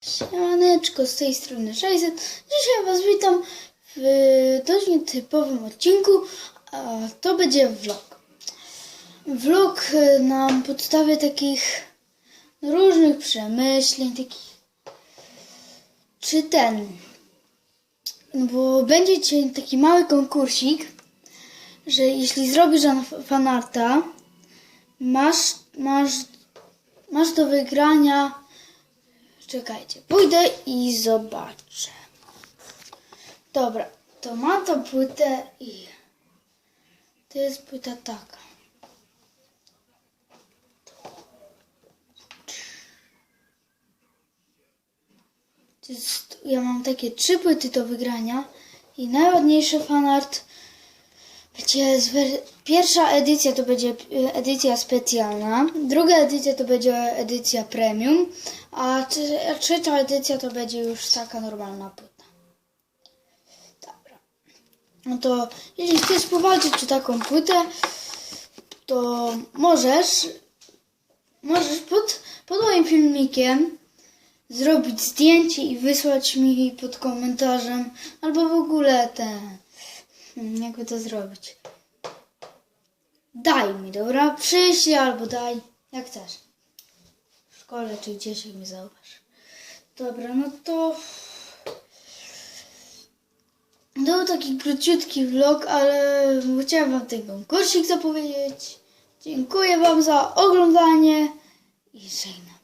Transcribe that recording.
Siemaneczko, z tej strony 600. Dzisiaj Was witam w dość nietypowym odcinku, a to będzie vlog. Vlog e, na podstawie takich różnych przemyśleń, takich czy ten, bo będzie taki mały konkursik, że jeśli zrobisz fan- fanarta, masz, masz, masz do wygrania Czekajcie, pójdę i zobaczę. Dobra, to mam tą płytę i to jest płyta taka. Ja mam takie trzy płyty do wygrania i najładniejszy fanart pierwsza edycja to będzie e, edycja specjalna, druga edycja to będzie edycja premium, a, trzecia edycja to będzie już taka normalna płyta. Dobra. No to jeśli chcesz powalczyć o taką płytę, to możesz możesz pod, pod moim filmikiem zrobić zdjęcie i wysłać mi pod komentarzem albo w ogóle te Hmm, jakby to zrobić. Daj mi, dobra? Przyślij albo daj, jak chcesz. W szkole czy gdzieś mnie zauważ. Dobra, no to... To był taki króciutki vlog, ale chciałem wam ten konkursik zapowiedzieć. Dziękuję wam za oglądanie i żegnam.